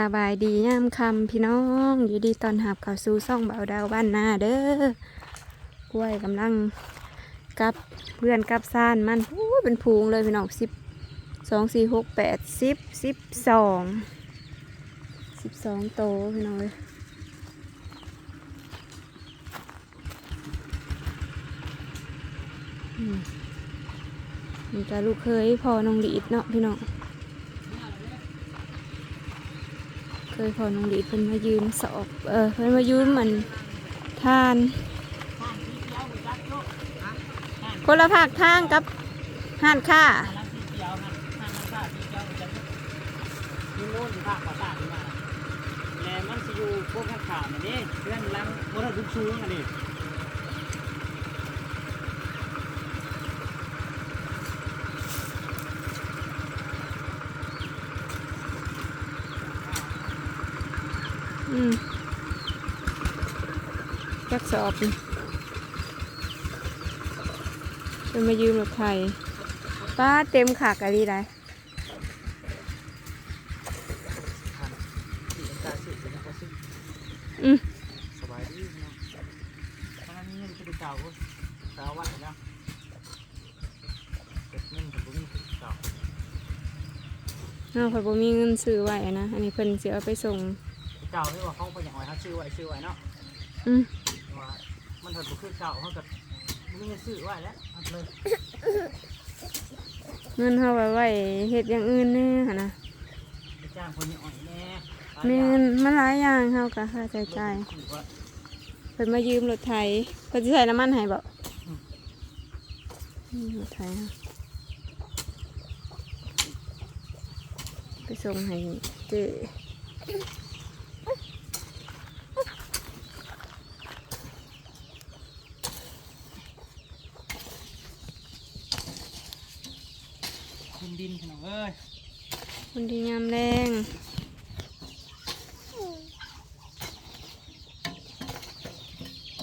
สบายดียามคำพี่น้องอยู่ดีตอนหับข่าวสู่ซ่องเบาดาวบ้านนาเด้อกล้วยกำลังกับเพื่อนกับซ่านมันอู้เป็นพูงเลยพี่น้องสิบสองสี่หกแปดสิบสิบสองสิบสองโตพี่น้องเลยมนี่ก็ลูกเคยพอน้องดีดเนาะพี่น้อง เคยพอน้องดีเพิ่นมายืมสอบเออเพิ่นมายืมมันทานคนละภาคทางกับห้านค้านี่โน่นอยู่ภาคภาษาทมาแล้วมันสิอยู่พวกข้างขาวนี่เพื่อนล้างมรดกสูงอันนี้ อืม จักสอบนี่เพิ่นมายืมรถไทยป้าเต็มขากอะไรได้สีน้ำตาลสีสีน้ำตาลสีอืมสบายดีนะตอนนั้นนี่จะไปเก่าก็เก่าวัดแล้วเก็บเงินกับบุ้งเก่าน้องข่อยบ่มีเงินซื้อไว้นะ อันนี้เพิ่นสิเอาไปส่งเก่าที่ว่าเขาไปอย่างไรเขาชื่อไว้ชื่อไว้เนาะ อืมว่า มันถัดบุคือเก่าเขากับมึงจะซื้อไว้แล้วเอาเลยเงินเฮาไว้ไว้เฮ็ดอย่างอื่นแน่หั่นนะไปจ้างคนนี้อ่อยแน่มีเงินมาหลายอย่างเฮาก็ค่าใช้จ่ายว่าเพิ่นมายืมรถไถเพิ่นสิใช้น้ำมันให้บ่อืมรถไถเฮาไปส่งให้เจ คุณดินขนม เอ้ยคนที่ยามแรง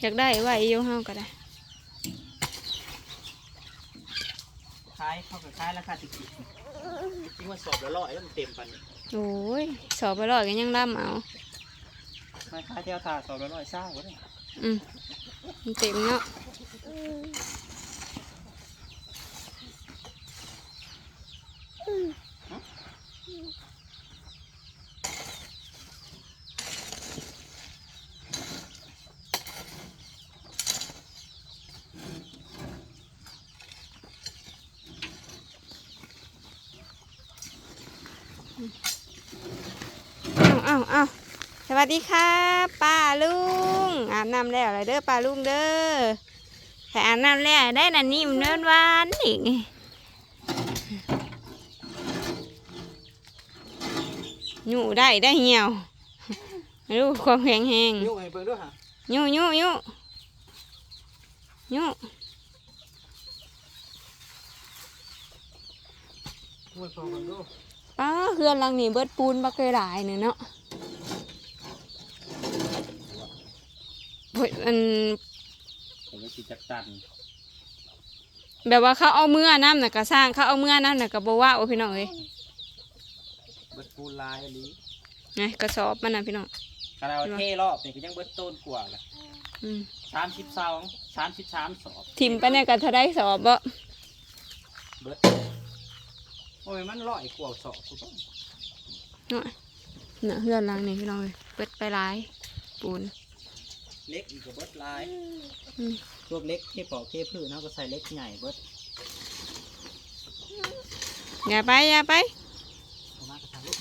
อยากได้ไว้อยู่เฮาก็ได้ขายเข้ากับขายราคาติดติดจริงว่าสอบละร้อยแล้วมันเต็มปันโอ้ยสอบไปรอดกันยังร่ำเอาไม่ขายเที่ยวทาสอบละร้อยเศร้าเลยอืมมันเต็มเนาะเอาเอาเอาส วัสดีครับป้าลุงอาบน้ำแล้วเลยเด้อป้าลุงเด้อแต่อาบน้ำแล้วได้นันนิ่มเนินหวานอีกอยู่ได้ได้เหี่ยวรู้ความแข็งแรงยุ่งไงเบิ่งด้วยฮะอยู่อยู่อยู่อยู่มวยฟองเบิ่งดูป้าเฮือนหลังนี้เบิดปูนบักเคยหลายเนี่ยเนาะเฮ้ย อันผมก็สิจักตันแบบว่าเขาเอาเมื่อน้ำน่ะก็สร้างเขาเอาเมื่อน้ำน่ะก็บอกว่าโอ้พี่น้องเอ้ยเบิดปูนลายอันนี้ไงกระสอบมันนะพี่น้องคาราโอเท่รอบนี่ก็ยังเบิดต้นกว่าละอืมสามสิบสองสามสิบสามสอบทิมไปเนี่ยก็ถ้าได้สอบบ่เบิดโอ้ยมันร้อยกว่าสอบกูต้อง เนาะน่ะเฮือนหลังนี่พี่น้องเอ้ยเปิดไปหลายปูน เล็กอีกก็เบิดลายอืมพวกเล็กเทปอกเทพื้นเนาะก็ใส่เล็กใหญ่เบิดอย่าไปอย่าไปเอามากระทำลูก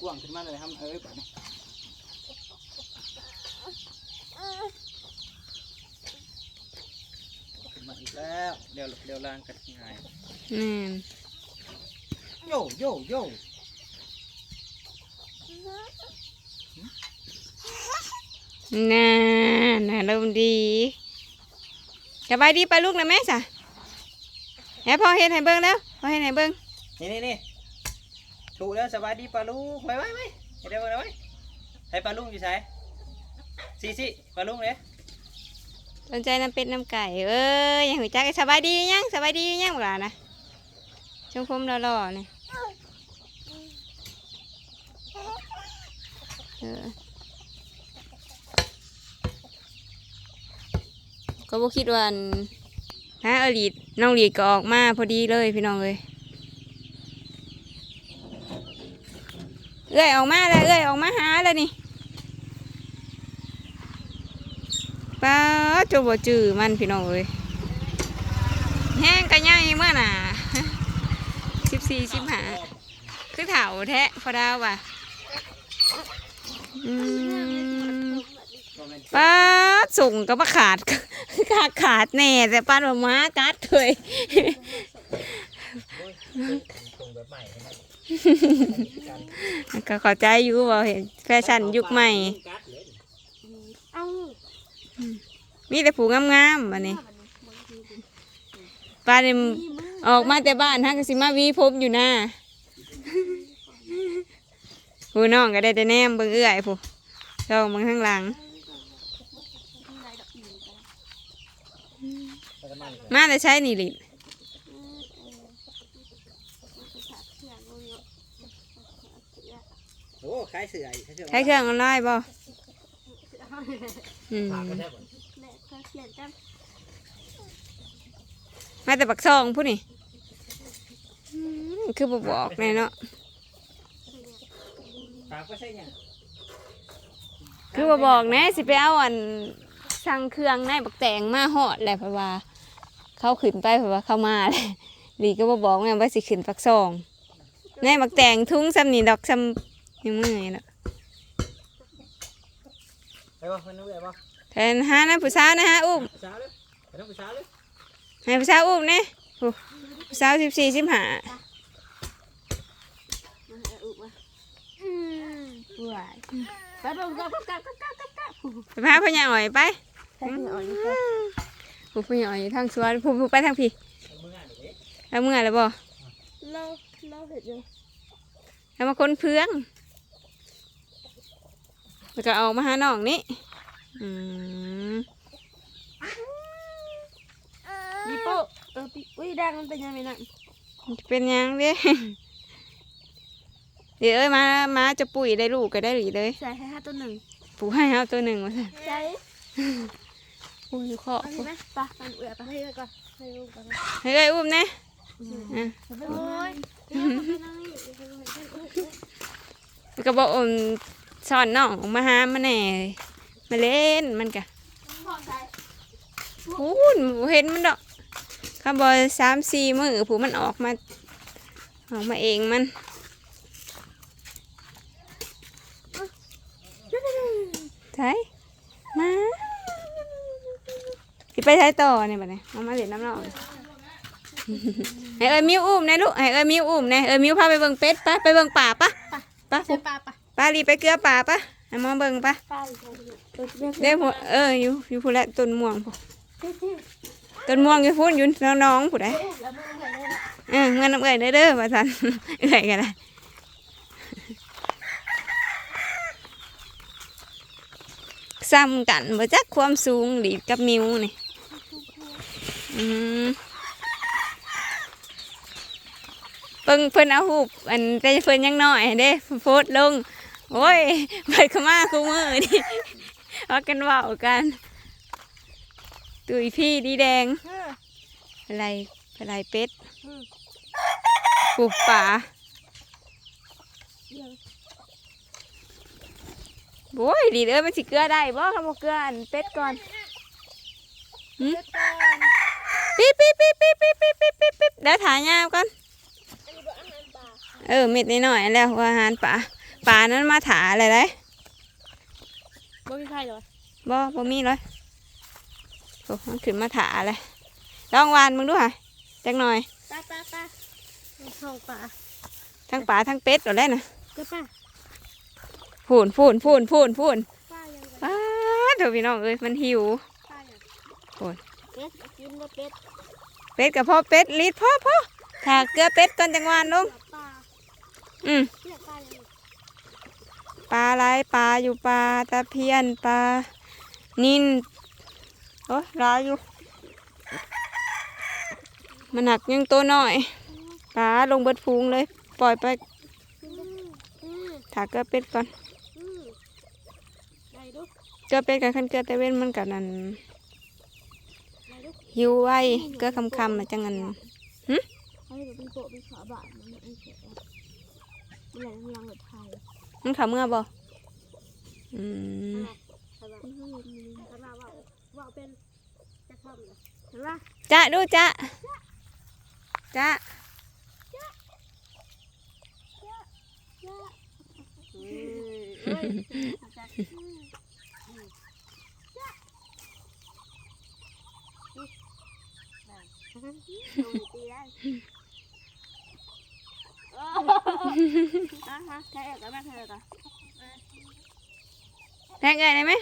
กว้างขึ้นมาเลยครับเอ้ยแบบนี้ขึ้นมาอีกแล้วเดี๋ยวเดี๋ยวล่างกันง่ายแม่นโยโยโย น่าน่าลมดีสบายดีปลาลูกนะแม่จ้ะแหนพ่อเห็นให้เบิ้งแล้วพ่อเห็นให้เบิ้งนี่นี่นี่ถูกแล้วสบายดีปลาลูกไว้ไว้ไว้เห็นได้ไว้ให้ปลาลูกอยู่ไหมสิสิปลาลูกเลยสนใจน้ำเป็ดน้ำไก่เอ้ยยังหัวใจสบายดียังสบายดียังหมดลานนะชงพมหล่อๆเนี่ย ก็บ่คิดว่าอันนะเอลีดน้องลีดก็ออกมาพอดีเลยพี่น้องเลยเอ้ยออกมาแล้วเอ้ยออกมาหาแล้วนี่ป้าจบบ่จือมันพี่น้องเลยแห้งกระย่างเมื่อน่ะสิบสี่สิบห้าคือเถาแท้พอดาวว่ะป้าส่งก็มาขาด ขาดขาดแน่แต่ป้าดว่าม้ากัดเลยก็เข้าใจอยู่ว่เห็นแฟชั่นยุคใหม่ เอามีแต่ผูงามๆบัดนี้ป้าเนี่ยออกมาแต่บ้านฮักสิมาวีผมอยู่หน้าผู้น้องก็ได้แต่แนมเบิ่งเอื้อยผู้ลองเบิ่งข้างหลัง ไปกัน มาเลยมาแต่ใช้นี่ลิโอ้ขายเสืออีกใช้เครื่องออนไลน์บ่อืมฝากกันได้บ่แม่ก็เขียนกันมาแต่ปักซองผู้นี่อืมคือบ่บอกแน่เนาะฝากไปใช่ยังคือบ่บอกแน่สิไปเอาอันสั่งเครื่องในบักแตงมาฮอดแหละเพราะว่า เขาขึ้นไปเพราะว่าเขามาแหละหลีก็บ่บอกแม่ว่าสิขึ้นปักซองในบักแตงทุ่งซ้ำนี่ดอกซ้ำยังมือนี่เนาะไปบ่ไปนู้นไปบ่แทนหานะผู้สาวนะฮะอุ้มผู้สาวเลยไปนู้นผู้สาวเลยให้ผู้สาวอุ้มเนี่ยผู้สาวสิบสี่สิบห้ามันเอาอุบมาอืมป่วยไปเบิ่งกับกับกับกับกับกับไปพาพ่อใหญ่อ่อยไป ใช่ที่อ่อนนี่ค่ะผู้พ่อใหญ่อ่อยอยู่ทางสวนผู้ผู้ไปทางพี่มืองานเด็กแล้วเมื่อแล้วบ่เราเราเห็นอยู่แล้วมาคนเพื่องแล้วก็เอามาหาน้องนี่อืมปีโป้เออปีอุ้ยดังมันเป็นยังไงนั่นมันจะเป็นหยังเด้เดี๋ยวเอ้ยมามาจะปุ๋ยได้ลูกก็ได้หรือเลยใส่ให้ห้าตัวหนึ่งปู่ให้เอาตัวหนึ่งมาสิใส่ อุ้ยเคาะเอาใช่ไหมปะมันเอือไปให้เลยก่อนให้ลูกก่อนเฮ้ยอุ้มเนี่ยอะโอ้ยเดี๋ยวมันเป็นอะไรอยู่เดี๋ยวมันเป็นอะไรอยู่แล้วก็บอกอมสอนน้องมาหามาแหน่มาเล่นมันกะพ่อใส่พูนบ่เห็นมันดอกคำบอสามสี่มือผู้มันออกมาออกมาเองมันใช่มา สิไปใช้ต่อเนี่ยบัดนี้เอามาเล่นน้ำเราให้เอ้ยมิวอุ้มนะลูกให้เอ้ยมิวอุ้มนะเอ้ยมิวพาไปเบิ่งเป็ดปะไปเบิ่งป่าปะปะใส่ปลาปะป้ารีไปเกลือป่าปะให้มองเบิ่งปะปลาอยู่ตรงนี้เด้พวกเอออยู่อยู่ผู้ละต้นม่วงผู้ที่ที่ต้นม่วงอยู่พุ่นอยู่น้องๆผู้ใดแล้วมันอะไรเนี่ยเออเงินน้ำเอ่ยเด้อเด้อว่าซั่นเอ่ยกันได้ซ้ำกันบ่จักความสูงหลีดกับมิวนี่ อืมเพิ่งเพิ่นเอาหูปอันแต่เพิ่นยังน้อยเด้โพสต์ลง โอ้ยเปิดข้ามาคูมือนี่ว่ากันเว่ากันตุยพี่ดีแดง อะไรอะไรเป็ดปูป่าโว้ยดีเด้อมันสิเกลือได้บ่คำบอกเกลืออันเป็ดก่อนหึเดี๋ยวก่อน ปี๊บปี๊บปี๊บปี๊บปี๊บปี๊บปี๊บปี๊บปี๊บเดี๋ยวถ่ายยาวก่อนอันนี้บอกอาหารปลาเออเม็ดนิดหน่อยๆแล้วว่าอาหารป่าป่านั้นมาถาอะไรเลยบ่มีใครเหรอบ่บ่มีเลยโอ้มันขึ้นมาถาเลยลองวานมึงดูค่ะจังหน่อยปลาปลาปลาเข้าปลาทั้งป่าทั้งเป็ดเอาได้นะก็ปลาพูนพูนพูนพูนพูนปลายังไงป้าดเถอะพี่น้องเอ้ยมันหิวปลายังโอ้ย เป็ดกินบ่เป็ดเป็ดกับพ่อเป็ดลีดพ่อพ่อถ้าเกลือเป็ดก่อนจังหวานลงปลาอืมเนี่ยปลายังไงปลาอะไรปลาอยู่ปลาตะเพียนปลานินโอ้ยร้ายอยู่มันหนักยังตัวน้อยปลาลงเบิดฟูงเลย ปล่อยไปอืมอืมถากเกลือเป็ดก่อนอืมเกลือเป็ดกับขันเกลือแต่เว้นมันกับนั่น หิวไว้เกลือคำคำๆน่ะจังงันให้เดี๋ยวเป็นโปะเป็นขาบาดมันไอ้เสียมันไหลน้ำลังหมดไทยมันขาเมื่อบ่อืมมันก็เลยมีขนาดว่าว่าเป็นจะทำเหรอเห็นปะจ้าดูจ้าจ้าเฮ้ยเฮ้ยตีได้อะฮะแค่เอกกับแม่ แค่เอกอะแทงไงได้ไหม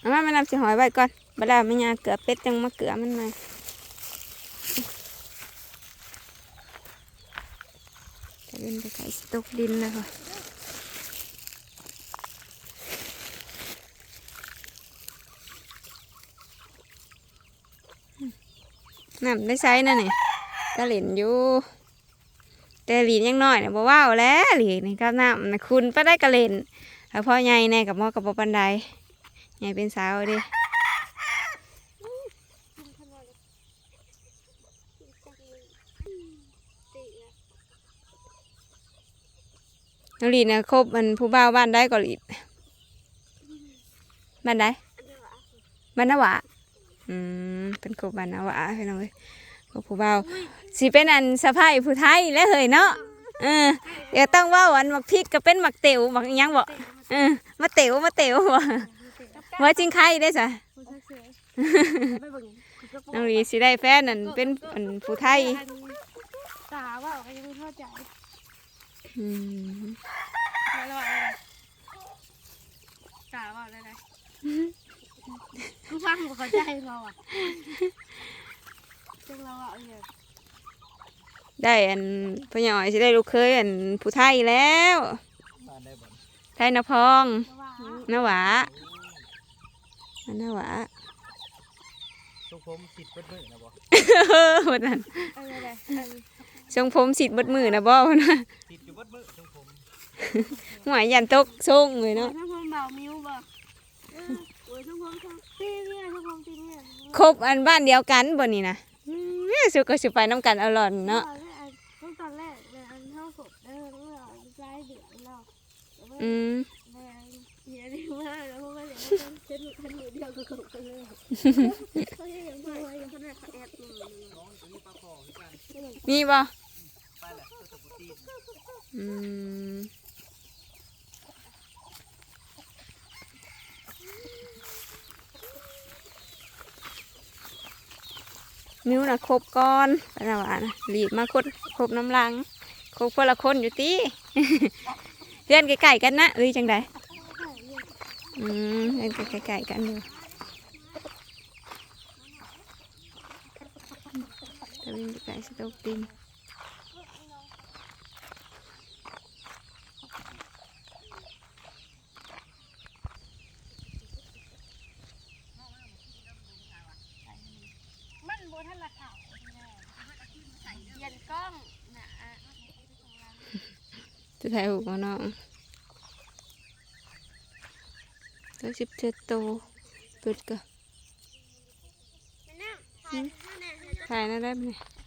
เต่ากินนาทีที่เยอาทีเยอะไว้ไว้ลอยไว้ไว้เอามามันนำสิหอยไว้ก่อนบัดแล้วมันยังเกลือเป็ดจังมาเกลือมันมาจะเป็นตะไคร้สตกดินแล้วค่ะน้ำได้ใช้นั่นนี่ก็เหรียญอยู่แต่หลีนยังน้อยเนี่ยบ่ว้าวแล้วหลีนนี่ครับน้ำนะคุณป้าได้กระเล่นแล้วพ่อใหญ่แน่กับมอกับบ่ปันได ใหญ่เป็นสาวเดิน้องลีนะคบมันผู้บ่าวบ้านได้ก็หลีบ้านใดบ้านนาวะอืมเป็นคบบ้านนาวะพี่น้องเอ้ยคบผู้บ่าวสิเป็นอันสะพ้ายผู้ไทยแล้วเฮ้ยเนาะเออเดี๋ยวต้องว่าวันมักพริกก็เป็นมักเต๋วมักยังบอกเออมาเต๋วมาเต๋วบ่ ว่าจริงใครได้สะคนทักเสียไม่เบิ่งน้องลีสิได้แฟนนั่นเป็นอันผู้ไทยตาว่าก็ยังไม่เข้าใจอืมไม่ระวังเลยตาว่าอะไรนะกูฟังบ่เข้าใจเราอะจังเราอะเนี่ยได้อันพ่อหน่อยสิได้ลูกเคยอันผู้ไทยแล้วบ้านได้บ่ไทยนพองระวังนหวา อันนหวาทุกผมติดเปิดมือนะบ่เออวันนั้นอะไรอะไรทรงผมสิทธิ์เบดมือนะบ่พุ่นนะติดอยู่เบิดมือทุกผมหวายยันตกทรงเลยเนาะเนาะทั้งพงเบามิ้วบ่โอ้ยทั้งพงทั้งตีเนี่ยทั้งพงตีเนี่ยคบอันบ้านเดียวกันบ่นี่นะอืมสุก็สิไปน้ำกันเอาหล่อนเนาะตั้งตอนแรกเลยอันเท่าศพเออเมื่อใจเดือดเราอืม แม่เฮียดีมากแล้วเพราะว่าเดี๋ยวมันเช็ดทันมือเดียวก็กบกันเลยเขายังไม่ไหวขนาดแอบมือน้ นี้ปลาคอคือกันมีบ่นอืมมิวน่ะครบก่อนไปแล้วว่านะรีบมาคดครบน้ำลังครบคนละคนอยู่ตีเพื่อนใกล้ๆกันนะเอ้ยจังไดอืมเพื่อนใกล้ๆกันอยู่ตะวินใกล้ สตกดินมันโบทันละข่าวเย็นกล้องนะจะถ่ายหูมาน้องตัวสิบเจ็ดโตวเปิดก็ไม่นั่งถ่ายข้างในถ่ายนั่นได้ไหมเนี่ย